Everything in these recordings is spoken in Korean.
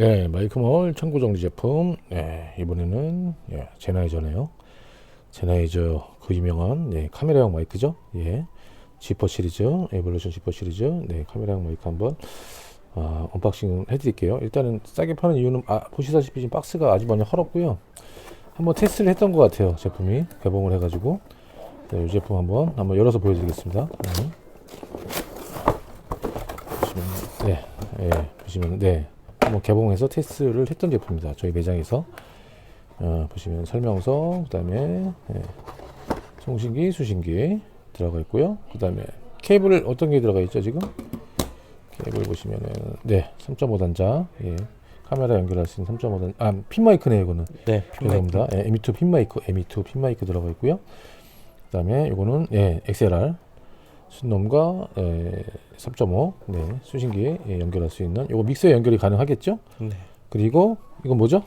네, 마이크몰 청구 정리 제품. 네, 이번에는 예, 제나이저네요. 제나이저 그 유명한 예, 카메라형 마이크죠. 예, 지퍼 시리즈, 에볼루션 지퍼 시리즈. 네, 카메라형 마이크 한번 아, 언박싱 해드릴게요. 일단은 싸게 파는 이유는 아, 보시다시피 지금 박스가 아주 많이 헐었고요. 한번 테스트를 했던 것 같아요. 제품이 개봉을 해가지고 네, 이 제품 한번 한번 열어서 보여드리겠습니다. 네. 보시면 네, 예, 보시면 네. 한번 개봉해서 테스트를 했던 제품입니다. 저희 매장에서 어, 보시면 설명서, 그다음에 예, 송신기, 수신기 들어가 있고요. 그다음에 케이블 어떤 게 들어가 있죠 지금? 케이블 보시면은 네, 3.5 단자, 예, 카메라 연결할 수 있는 3.5 단, 아, 핀 마이크네 이거는. 네, 죄송합니다. 예, M2 핀 마이크, M2 핀 마이크 들어가 있고요. 그다음에 이거는 예, XLR 순놈과 예, 3.5 네, 수신기에 예, 연결할 수 있는 이거 믹서에 연결이 가능하겠죠? 네. 그리고 이건 뭐죠?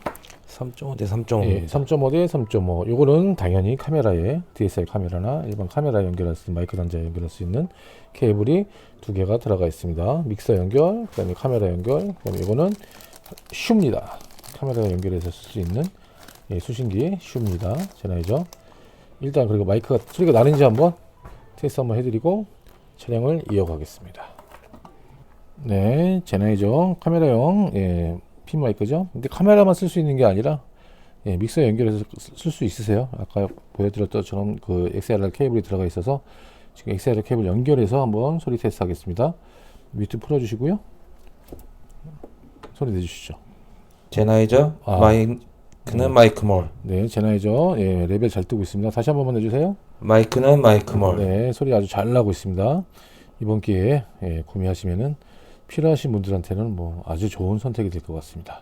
3.5 대 3.5. 예, 3.5 대 3.5. 요거는 당연히 카메라에 DSLR 카메라나 일반 카메라 연결할 수 있는 마이크 단자에 연결할 수 있는 케이블이 두 개가 들어가 있습니다. 믹서 연결, 그다음에 카메라 연결, 그다음에 이거는 슈입니다. 카메라 연결해서 쓸 수 있는 예, 수신기 슈입니다. 제나이저. 일단 그리고 마이크가 소리가 나는지 한번 테스트 한번 해드리고 촬영을 이어가겠습니다. 네, 제나이저 카메라용 예, 핀 마이크죠. 근데 카메라만 쓸 수 있는 게 아니라 예, 믹서에 연결해서 쓸 수 있으세요. 아까 보여드렸던 그 XLR 케이블이 들어가 있어서 지금 XLR 케이블 연결해서 한번 소리 테스트 하겠습니다. 뮤트 풀어주시고요. 소리 내주시죠. 제나이저 아. 마이 크는 마이크 몰. 네, 제나이저 예, 레벨 잘 뜨고 있습니다. 다시 한 번만 내주세요. 마이크는 마이크 몰. 네, 소리 아주 잘 나고 있습니다. 이번 기회에 예, 구매하시면은 필요하신 분들한테는 뭐 아주 좋은 선택이 될 것 같습니다.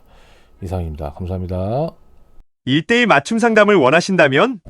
이상입니다. 감사합니다. 1대1 맞춤 상담을 원하신다면